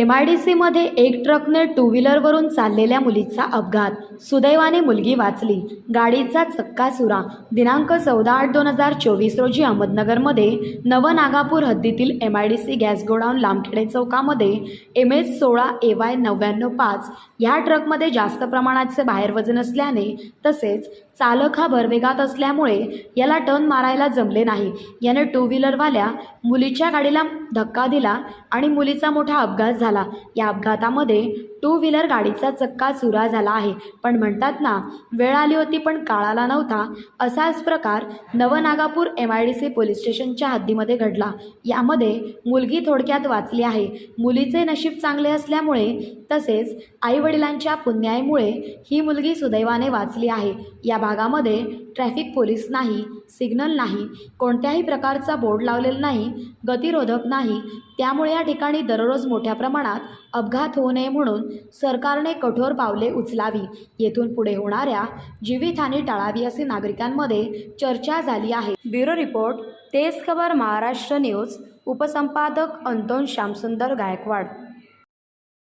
M I D सीमध्ये एक ट्रकने टू व्हीलरवरून चाललेल्या मुलीचा अपघात. सुदैवाने मुलगी वाचली. गाडीचा चक्काचुरा दिनांक चौदा आठ दोन हजार चोवीस रोजी अहमदनगरमध्ये नवनागापूर हद्दीतील M I D C gas godown Lambkhede चौकामध्ये एम एस सोळा ए वाय नव्याण्णव पाच ह्या ट्रकमध्ये जास्त प्रमाणाचे बाहेर वजन असल्याने तसेच चालक हा भरवेगात असल्यामुळे याला टर्न मारायला जमले नाही. याने टू व्हीलरवाल्या मुलीच्या गाडीला धक्का दिला आणि मुलीचा मोठा अपघात झाला. या अपघातामध्ये टू व्हीलर गाडीचा चक्का चुरा झाला आहे. पण म्हणतात ना वेळ आली होती पण काळाला नव्हता असाच प्रकार Navnagapur M I D C police स्टेशनच्या हद्दीमध्ये घडला. यामध्ये मुलगी थोडक्यात वाचली आहे. मुलीचे नशीब चांगले असल्यामुळे तसेच आईवडिलांच्या पुण्याईमुळे ही मुलगी सुदैवाने वाचली आहे. या भागामध्ये ट्रॅफिक पोलीस नाही सिग्नल नाही कोणत्याही प्रकारचा बोर्ड लावलेला नाही गतिरोधक नाही. त्यामुळे या ठिकाणी दररोज मोठ्या प्रमाणात अपघात होऊ नये म्हणून सरकारने कठोर पावले उचलावी. येथून पुढे होणाऱ्या जीवितहानी टाळावी असे नागरिकांमध्ये चर्चा झाली आहे. Bureau report Tej Khabar Maharashtra news. उपसंपादक Anton Shyamsundar Gaikwad.